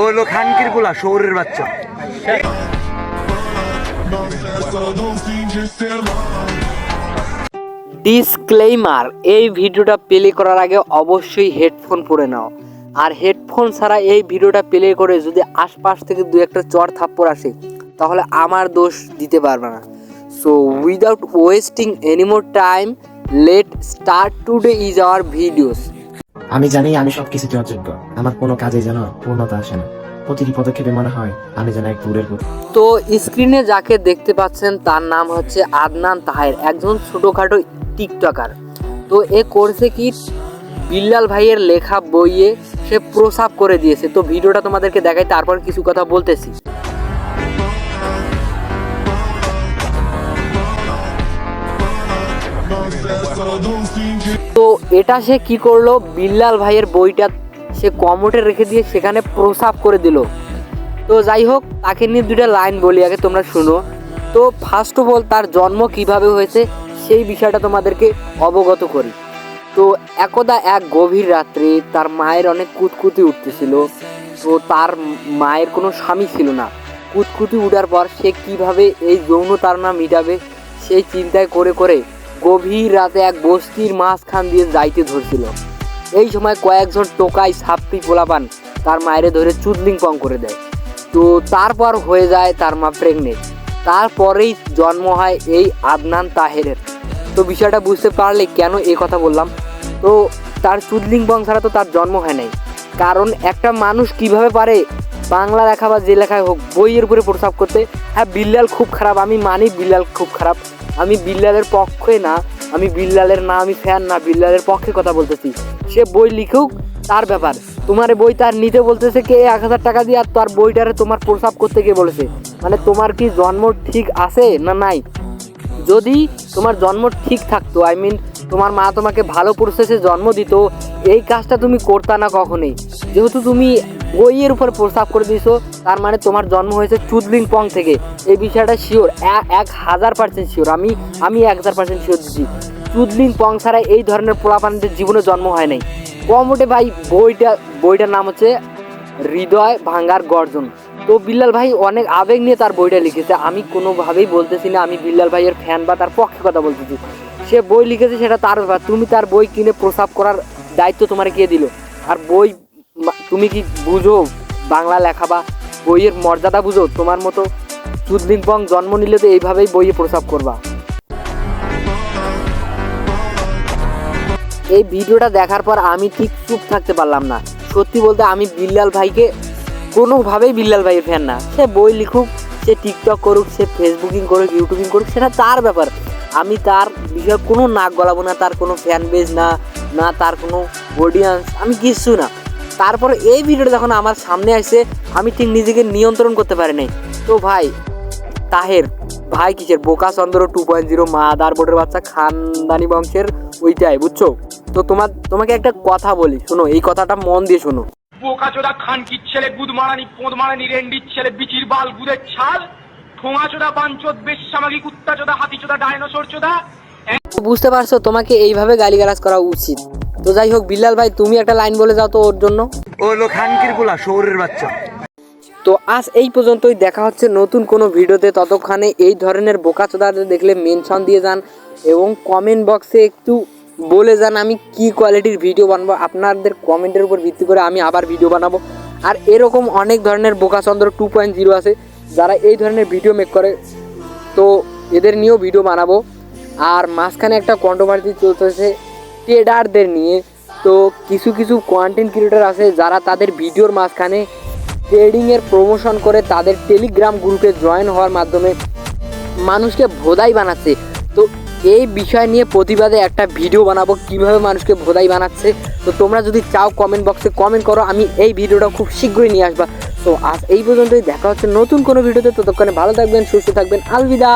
ও হলো খানকিরগুলা শৌরের বাচ্চা। ডিসক্লেইমার এই ভিডিওটা প্লে করার আগে অবশ্যই হেডফোন পরে নাও। আর হেডফোন ছাড়া এই ভিডিওটা প্লে করে যদি আশপাশ থেকে দু একটা চর থাপ্পড় আসে, তাহলে আমার দোষ দিতে পারবে না। So without wasting anymore time let start today is our videos আমি জানি আমি সবকিছুতে অযোগ্য আমার কোনো কাজে যেন পূর্ণতা আসে না। প্রতিটি পদক্ষেপে মনে হয় আমি যেন এক দূরের প্রতি তো স্ক্রিনে যাকে দেখতে পাচ্ছেন, তার নাম হচ্ছে আদনান তাহের, একজন ছোটোখাটো টিকটকার। তো এ করছে কি? বিল্লাল ভাইয়ের লেখা বইয়ে সে প্রসাব করে দিয়েছে। তো ভিডিওটা তোমাদেরকে দেখাই, তারপর কিছু কথা বলতেছি। তো এটা সে কি করল? বিল্লাল ভাইয়ের বইটা সে কমোটে রেখে দিয়ে সেখানে প্রসাব করে দিল। তো যাই হোক, তাকে নিয়ে দুটা লাইন বলি আগে, তোমরা শুনো। তো ফার্স্ট অফ অল তার জন্ম কীভাবে হয়েছে, সেই বিষয়টা তোমাদেরকে অবগত করি। তো একদা এক গভীর রাত্রে তার মায়ের অনেক কুতকুতি উঠতেছিল। তো তার মায়ের কোনো স্বামী ছিল না। কুতকুতি উঠার পর সে কীভাবে এই যৌন তাড়না মিটাবে, সেই চিন্তায় করে করে গভীর রাতে এক বস্তির মাঝখান দিয়ে যাইতে ধরছিল। এই সময় কয়েকজন টোকাই সাপ্পি পোলাপান তার মায়েরে ধরে চুদলিং পং করে দেয়। তো তারপর হয়ে যায় তার মা প্রেগনেন্ট তারপরেই জন্ম হয় এই আদনান তাহেরের। তো বিষয়টা বুঝতে পারলে কেন এই কথা বললাম? তো তার চুদলিং পং ছাড়া তো তার জন্ম হয় নাই। কারণ একটা মানুষ কীভাবে পারে বাংলা লেখা বা যে লেখায় হোক, বইয়ের উপরে প্রস্তাব করতে হ্যাঁ বিল্লাল খুব খারাপ, আমি মানি বিল্লাল খুব খারাপ। আমি বিল্লালের পক্ষে না, আমি বিল্লালের না, আমি ফ্যান না, বিল্লালের পক্ষে কথা বলতেছি। সে বই লিখুক, তার ব্যাপার। তোমার বই তার নিতে বলতেছে কে, এক হাজার টাকা দিয়ে, আর তার বইটারে তোমার প্রস্তাব করতে গিয়ে বলেছে। মানে তোমার কি জন্ম ঠিক আছে না নাই? যদি তোমার জন্ম ঠিক থাকতো আই মিন তোমার মা তোমাকে ভালো প্রসেসে জন্ম দিত, এই কাজটা তুমি করতা না কখনোই। যেহেতু তুমি বইয়ের উপর প্রস্তাব করে দিয়েছ। তার মানে তোমার জন্ম হয়েছে চুদলিং পং থেকে। এই বিষয়টা শিওর এক হাজার পার্সেন্ট শিওর আমি আমি এক হাজার পার্সেন্ট শিওর দিচ্ছি। চুদলিং পং ছাড়া এই ধরনের পোলাপানিদের জীবনে জন্ম হয় নাই। কমোটে ভাই, বইটা, বইটার নাম হচ্ছে হৃদয় ভাঙ্গার গর্জন। তো বিল্লাল ভাই অনেক আবেগ নিয়ে তার বইটা লিখেছে। আমি কোনোভাবেই বলতেছি না, আমি বিল্লাল ভাইয়ের ফ্যান বা তার পক্ষে কথা বলতেছি। সে বই লিখেছে সেটা তার ব্যাপার। তুমি তার বই কিনে প্রসাব করার দায়িত্ব তোমার কে দিল? আর বই তুমি কি বুঝো, বাংলা লেখা বা বইয়ের মর্যাদা বুঝো? তোমার মতো চুদলিং পং জন্ম নিলে তো এইভাবেই বইয়ে প্রসাব করবা। এই ভিডিওটা দেখার পর আমি ঠিক চুপ থাকতে পারলাম না। সত্যি বলতে আমি বিল্লাল ভাইকে কোনোভাবেই বিল্লাল ভাইয়ের ফ্যান না। সে বই লিখুক, সে টিকটক করুক, সে ফেসবুকিং করুক ইউটিউবিং করুক, সেটা তার ব্যাপার। আমি তার বিষয়ে কোনো নাক গলাবো না, তার কোনো ফ্যান বেজ না না তার কোনো অডিয়েন্স আমি কিচ্ছু না। তারপর এই ভিডিওটা যখন আমার সামনে আসছে আমি ঠিক নিজেকে নিয়ন্ত্রণ করতে পারি নাই। তো ভাই তাহের ভাই কিসের? বোকা চন্দ্র টু পয়েন্ট জিরো মা দার বোর্ডের বাচ্চা খানদানি বংশের ওইটাই বুঝছ? তো তোমার তোমাকে একটা কথা বলি শোনো এই কথাটা মন দিয়ে শোনো। বোকাচোদা খানকির ছেলে গুদ মারানি পোঁদ মারানি রেন্ডির ছেলে বিচির বাল গুদের ছাল? ঠোঙাচোদা বাঞ্চোদ বেশামাগি কুত্তাচোদা হাতিচোদা ডাইনোসর চোদা তো বুঝতে পারছ তোমাকে এইভাবে গালিগালাজ করা উচিত। তো যাই হোক বিল্লাল ভাই তুমি একটা লাইন বলে যাও তো ওর জন্য। ও হলো খানকিরগুলা শৌরের বাচ্চা। তো আজ এই পর্যন্তই দেখা হচ্ছে নতুন কোনো ভিডিওতে। ততক্ষণে এই ধরনের বোকাচোদাদের দেখলে মেনশন দিয়ে যান এবং কমেন্ট বক্সে একটু বলে যান আমি কি কোয়ালিটির ভিডিও বানাবো। আপনাদের কমেন্টের উপর ভিত্তি করে আমি আবার ভিডিও বানাবো। আর এরকম অনেক ধরনের বোকাচন্দ্র টু পয়েন্ট জিরো আছে যারা এই ধরনের ভিডিও মেক করে তো এদের নিয়েও ভিডিও বানাবো। আর মাঝখানে একটা কন্ট্রোভার্সি চলতেছে ট্রেডারদের নিয়ে। তো কিছু কিছু কন্টেন্ট ক্রিয়েটার আছে যারা তাদের ভিডিওর মাঝখানে ট্রেডিংয়ের প্রমোশন করে তাদের টেলিগ্রাম গ্রুপে জয়েন হওয়ার মাধ্যমে মানুষকে ভোদাই বানাচ্ছে। তো এই বিষয় নিয়ে প্রতিবাদে একটা ভিডিও বানাবো, কীভাবে মানুষকে ভোদাই বানাচ্ছে। তো তোমরা যদি চাও কমেন্ট বক্সে কমেন্ট করো, আমি এই ভিডিওটা খুব শীঘ্রই নিয়ে আসবা। তো আজ এই পর্যন্তই, দেখা হচ্ছে নতুন কোনো ভিডিওতে ততক্ষণে ভালো থাকবেন, সুস্থ থাকবেন, আলবিদা।